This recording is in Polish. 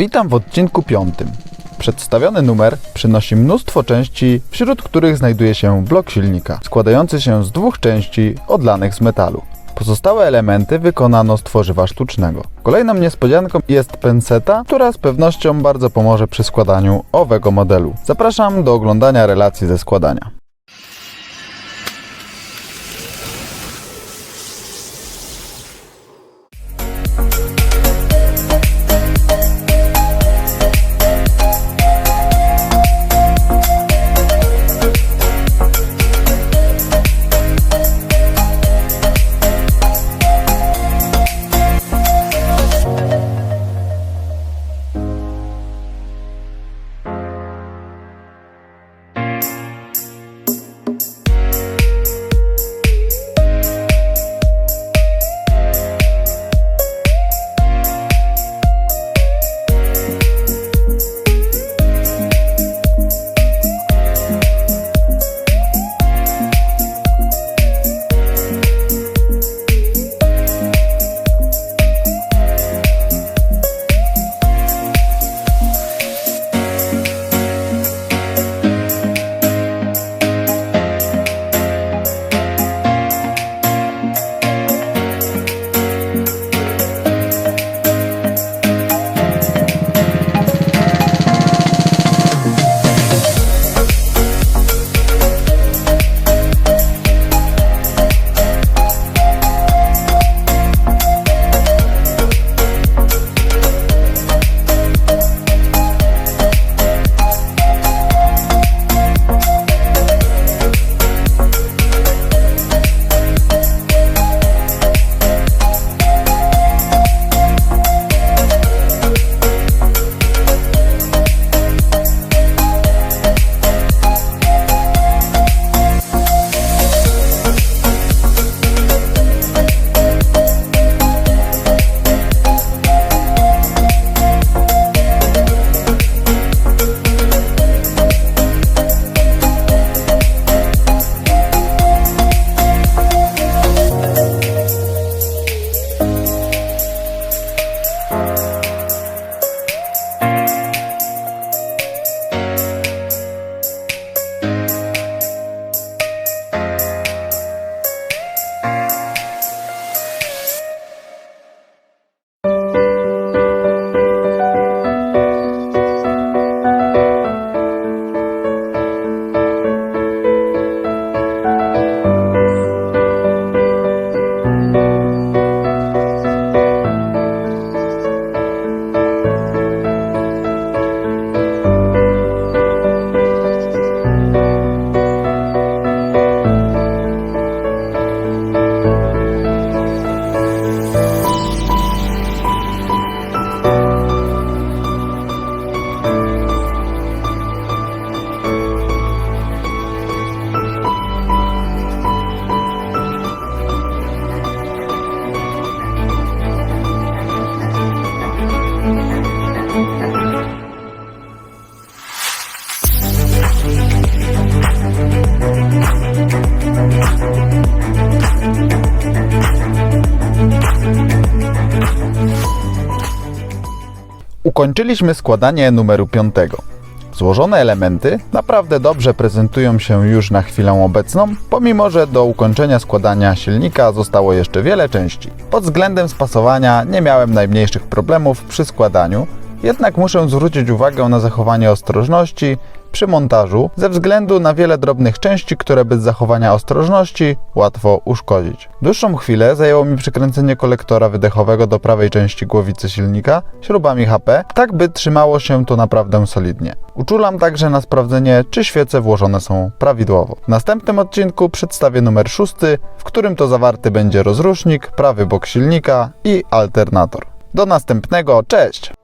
Witam w odcinku piątym. Przedstawiony numer przynosi mnóstwo części, wśród których znajduje się blok silnika, składający się z dwóch części odlanych z metalu. Pozostałe elementy wykonano z tworzywa sztucznego. Kolejną niespodzianką jest penseta, która z pewnością bardzo pomoże przy składaniu owego modelu. Zapraszam do oglądania relacji ze składania. Ukończyliśmy składanie numeru 5. Złożone elementy naprawdę dobrze prezentują się już na chwilę obecną, pomimo że do ukończenia składania silnika zostało jeszcze wiele części. Pod względem spasowania nie miałem najmniejszych problemów przy składaniu, jednak muszę zwrócić uwagę na zachowanie ostrożności przy montażu ze względu na wiele drobnych części, które bez zachowania ostrożności łatwo uszkodzić. Dłuższą chwilę zajęło mi przykręcenie kolektora wydechowego do prawej części głowicy silnika śrubami HP, tak by trzymało się to naprawdę solidnie. Uczulam także na sprawdzenie, czy świece włożone są prawidłowo. W następnym odcinku przedstawię numer 6, w którym to zawarty będzie rozrusznik, prawy bok silnika i alternator. Do następnego, cześć!